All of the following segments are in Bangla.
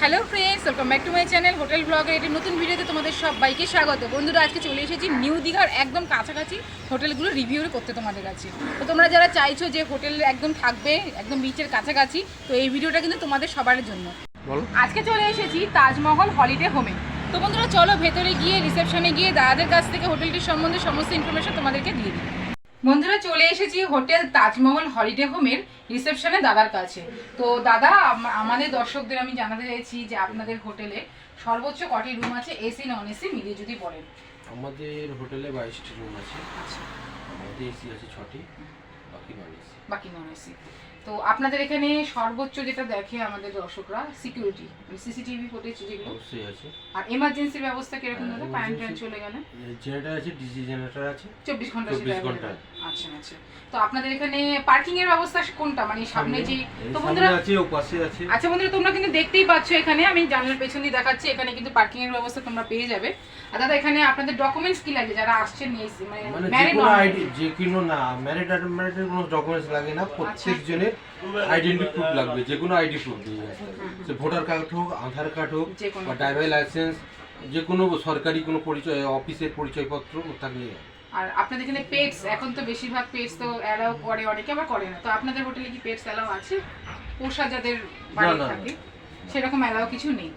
Hello friends welcome back to my channel hotel ব্লগের একটি নতুন ভিডিওতে তোমাদের সবাইকে স্বাগত। বন্ধুরা আজকে চলে এসেছি নিউ দীঘার একদম কাছাকাছি হোটেলগুলো রিভিউ করতে তোমাদের কাছে। তো তোমরা যারা চাইছো যে হোটেল একদম থাকবে একদম বিচের কাছাকাছি তো এই ভিডিওটা কিন্তু তোমাদের সবার জন্য। আজকে চলে এসেছি তাজমহল হলিডে হোমে তো বন্ধুরা চলো ভেতরে গিয়ে রিসেপশনে গিয়ে দাদাদের কাছ থেকে হোটেলটির সম্বন্ধে সমস্ত ইনফরমেশন তোমাদেরকে দিয়ে দিই। বন্ধুরা চলে এসেছি হোটেল তাজমহল হলিডে হোমের রিসেপশনে দাদার কাছে। তো দাদা আমাদের দর্শকদের আমি জানাতে চাইছি যে আপনাদের হোটেলে সর্বোচ্চ কটি রুম আছে এসি নন এসি মিলিয়ে যদি বলেন। আমাদের হোটেলে বাইশটি রুম আছে। আচ্ছা। আমাদের এসি আছে ছটি বাকি নন এসি বাকি নন এসি তো আপনাদের এখানে সর্বোচ্চ যেটা দেখে আমাদের দর্শকরা সিকিউরিটি সিসিটিভি ফুটেজ যেগুলো। অবশ্যই আছে। আর এমার্জেন্সির ব্যবস্থা কীরকম দাদা? হ্যাঁ, কারেন্ট emergency- চলে গেলে? জেনারেটর আছে ডিজি জেনারেটর আছে। চব্বিশ ঘণ্টা 24 ঘণ্টা। আচ্ছা আচ্ছা। তো আপনাদের এখানে পার্কিং এর ব্যবস্থা কোনটা? মানে সামনে যে তো বন্ধুরা আছে ও পাশে আছে। আচ্ছা বন্ধুরা তোমরা কিন্তু দেখতেই পাচ্ছ এখানে আমি জানলার পেছন দিয়ে দেখাচ্ছি এখানে কিন্তু পার্কিং এর ব্যবস্থা তোমরা পেয়ে যাবে। আর দাদা এখানে আপনাদের ডকুমেন্টস কি লাগে যারা আসছেন নিয়ে মানে মানে যে কোনো non- আইডি যে কোনো না ম্যারিড ম্যারিডের কোনো ডকুমেন্টস লাগে না। প্রত্যেক জনের আইডেন্টি প্রুফ লাগবে যে কোনো আইডি প্রুফ দিয়ে সে ভোটার কার্ড হোক আধার কার্ড হোক বা ড্রাইভার লাইসেন্স যে কোনো সরকারি কোনো পরিচয় অফিসের পরিচয়পত্র থাকলে আর আপনাদের এখানে পেটস এখন তো বেশিরভাগ পেটস তো অ্যালাউ করে অনেকে আবার করে না। তো আপনাদের হোটেলে কি পেটস অ্যালাউ আছে? পোষা যাদের বাড়ি থাকে সেরকম অ্যালাউ কিছু নেই।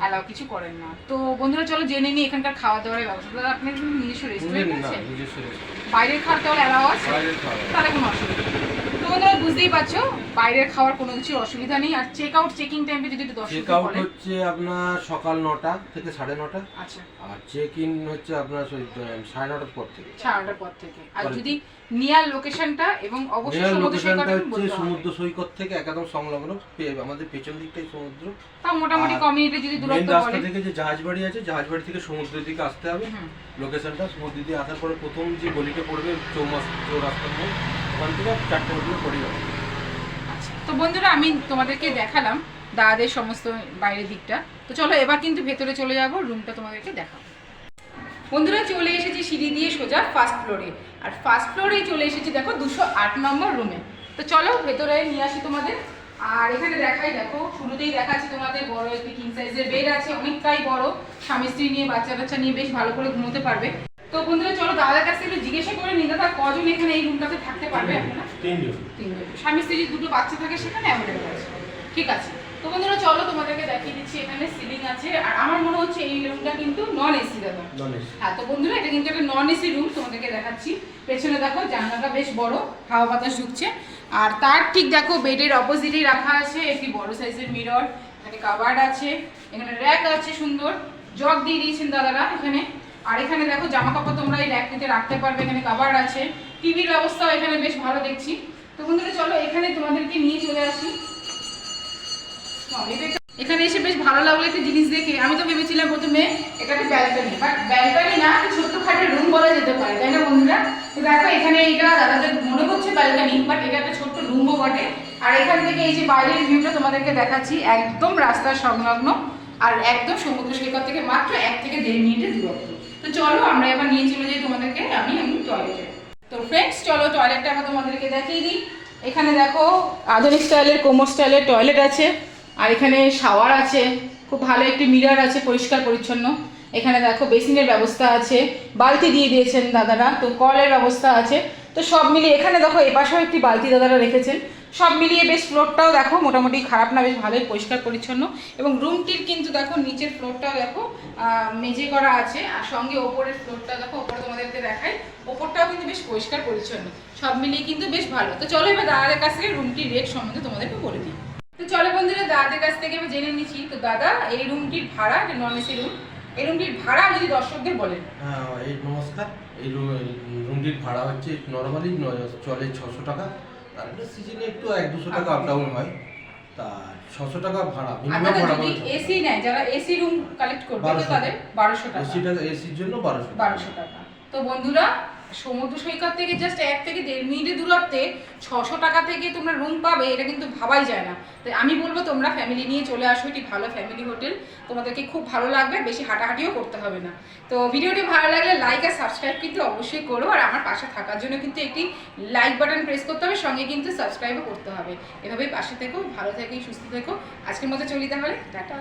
অ্যালাউ কিছু করেন না। তো বন্ধুরা চলো জেনে নিই এখানকার খাওয়া দাওয়ার ব্যবস্থা দাদা আপনার নিজস্ব রেস্টুরেন্ট আছে? বাইরের খাওয়ার তাহলে অ্যালাউ আছে? তাহলে কোনো অসুবিধা বন্ধুরা বুঝতেই পারছ বাইরের খাওয়ার কোনো কিছুর অসুবিধা নেই। আর চেক আউট চেকিং টাইমটা যদি একটু চেক আউট হচ্ছে আপনার সকাল নটা থেকে সাড়ে নটা। আচ্ছা। আর চেক ইন হচ্ছে আপনার সাড়ে নটার পর থেকে। সাড়ে পর থেকে। আর যদি নিয়ার লোকেশনটা এবং অবশ্যই সমুদ্র লোকেশনটা সৈকত হচ্ছে বলতে সমুদ্র সৈকত থেকে একদম সংলগ্ন আমাদের পেছন দিকটাই সমুদ্র। মোটামুটি কমিউনিটি যদি দূরত্ব রাস্তা থেকে যে জাহাজ বাড়ি আছে জাহাজ বাড়ি থেকে সমুদ্রের দিকে আসতে হবে। লোকেশনটা সমুদ্র দিয়ে আসার পরে প্রথম যে গলিটা পড়বে চৌমাস চৌরাস্তার মোড় আচ্ছা তো বন্ধুরা, আমি তোমাদেরকে দেখালাম দাদাদের সমস্ত বাইরের দিকটা। তো চলো, এবার কিন্তু ভেতরে চলে যাব রুমটা তোমাদেরকে দেখাবো। বন্ধুরা, চলে এসেছি সিঁড়ি দিয়ে সোজা ফার্স্ট ফ্লোরে আর ফার্স্ট ফ্লোরেই চলে এসেছি, দেখো, দুশো আট নম্বর রুমে তো চলো, ভেতরে নিয়ে আসি তোমাদের। আর এখানে দেখাই, দেখো, শুরুতেই দেখাচ্ছি তোমাদের, বড় একটি কিং সাইজের বেড আছে, অনেকটাই বড়। স্বামী স্ত্রী নিয়ে বাচ্চা বাচ্চা নিয়ে বেশ ভালো করে ঘুমোতে পারবে। তো বন্ধুরা চলো দাদার কাছ একটু জিজ্ঞাসা করে নিই দাদা কজন এখানে এই রুমটাতে থাকতে পারবে আপনারা তিনজন। তিনজন। স্বামী স্ত্রী দুটো বাচ্চা থাকে সেখানে অ্যাভেলেবল আছে। ঠিক আছে। তো বন্ধুরা চলো তোমাদেরকে দেখিয়ে দিচ্ছি এখানে সিলিং আছে। আর আমার মনে হচ্ছে এই রুমটা কিন্তু নন এসি দাদা হ্যাঁ তো বন্ধুরা এটা কিন্তু একটা নন এসি রুম তোমাদেরকে দেখাচ্ছি। পেছনে দেখো জানলাটা বেশ বড় হাওয়া বাতাস ঢুকছে। আর তার ঠিক দেখো বেডের অপোজিটেই রাখা আছে একটি বড় সাইজের মিরর এখানে কাবার্ড আছে এখানে র্যাক আছে সুন্দর। জগ দিয়ে দিয়েছেন দাদারা এখানে। আর এখানে দেখো জামা কাপড় তোমরা এই র্যাকটিতে রাখতে পারবে, এখানে কাবার্ড আছে। টিভির ব্যবস্থাও এখানে বেশ ভালো দেখছি। তো বন্ধুরা, চলো এখানে তোমাদেরকে নিয়ে চলে আসি। এখানে এসে বেশ ভালো লাগল একটা জিনিস দেখে। আমি তো ভেবেছিলাম প্রথমে এটা একটা ব্যালকনি বাট ব্যালকনি না ছোট্ট খাটের রুম বলা যেতে পারে, তাই না বন্ধুরা? তো দেখো এখানে এটা দাদাদের মনে হচ্ছে ব্যালকনি বাট এটা একটা ছোট্ট রুমও বটে। আর এখান থেকে এই যে বাইরের ভিউটা তোমাদেরকে দেখাচ্ছি, একদম রাস্তার সংলগ্ন, আর একদম সমুদ্র সৈকত থেকে মাত্র এক থেকে দেড় মিনিটের দূরত্ব। তো চলো আমরা এবার নিয়ে চলে যাই তোমাদেরকে। আমি আমি টয়লেটে তো ফ্রেন্ডস চলো টয়লেটটা আমি তোমাদেরকে দেখিয়ে দিই। এখানে দেখো আধুনিক স্টাইলের কোমর স্টাইলের টয়লেট আছে। আর এখানে শাওয়ার আছে। খুব ভালো একটি মিরর আছে, পরিষ্কার, পরিচ্ছন্ন। এখানে দেখো বেসিনের ব্যবস্থা আছে। বালতি দিয়ে দিয়েছেন দাদারা। তো কলের ব্যবস্থা আছে। তো সব মিলিয়ে এখানে দেখো এপাশেও একটি বালতি দাদারা রেখেছেন। সব মিলিয়ে বেশ ফ্লোরটাও দেখো মোটামুটি খারাপ না, বেশ ভালোই পরিষ্কার পরিচ্ছন্ন। এবং রুমটির কিন্তু দেখো নিচের ফ্লোরটাও দেখো মেঝে করা আছে, আর সঙ্গে ওপরের ফ্লোরটা দেখো, ওপরে তোমাদেরকে দেখাই। ওপরটাও কিন্তু বেশ পরিষ্কার পরিচ্ছন্ন, সব মিলিয়ে কিন্তু বেশ ভালো। তো চলো এবার দাদাদের কাছ থেকে রুমটির রেট সম্বন্ধে তোমাদেরকে বলে দিই। তো চলো বন্ধুরা, দাদাদের কাছ থেকে আমি জেনে নিচ্ছি। তো দাদা, এই রুমটির ভাড়া, এটা নন এসি রুম এই রুমটির ভাড়া যদি দর্শকদের বলেন। হ্যাঁ এই নমস্কার, এই রুমটির ভাড়া হচ্ছে নর্মালি চলে ছশো টাকা। তারপরে সিজনে একটু এক দুশো টাকা আপ ডাউন হয়। তা ছশো টাকা ভাড়া মিনিমাম ভাড়া যদি এসি নেয় যারা এসি রুম কালেক্ট করবে তাদের বারোশো টাকা। এসিটা এসির জন্য বারোশো বারোশো টাকা। তো বন্ধুরা সমুদ্র সৈকত থেকে জাস্ট এক থেকে দেড় মিনিটের দূরত্বে ছশো টাকা থেকে তোমরা রুম পাবে, এটা কিন্তু ভাবাই যায় না। তাই আমি বলব, তোমরা ফ্যামিলি নিয়ে চলে আসো, এটি ভালো ফ্যামিলি হোটেল তোমাদেরকে খুব ভালো লাগবে, বেশি হাঁটাহাঁটিও করতে হবে না। তো ভিডিওটি ভালো লাগলে লাইক আর সাবস্ক্রাইব কিন্তু অবশ্যই করো, আর আমার পাশে থাকার জন্য কিন্তু একটি লাইক বাটন প্রেস করতে হবে, সঙ্গে কিন্তু সাবস্ক্রাইবও করতে হবে। এভাবেই পাশে থেকো, ভালো থেকো, সুস্থ থেকো। আজকের মতো চলি তাহলে, টাটা।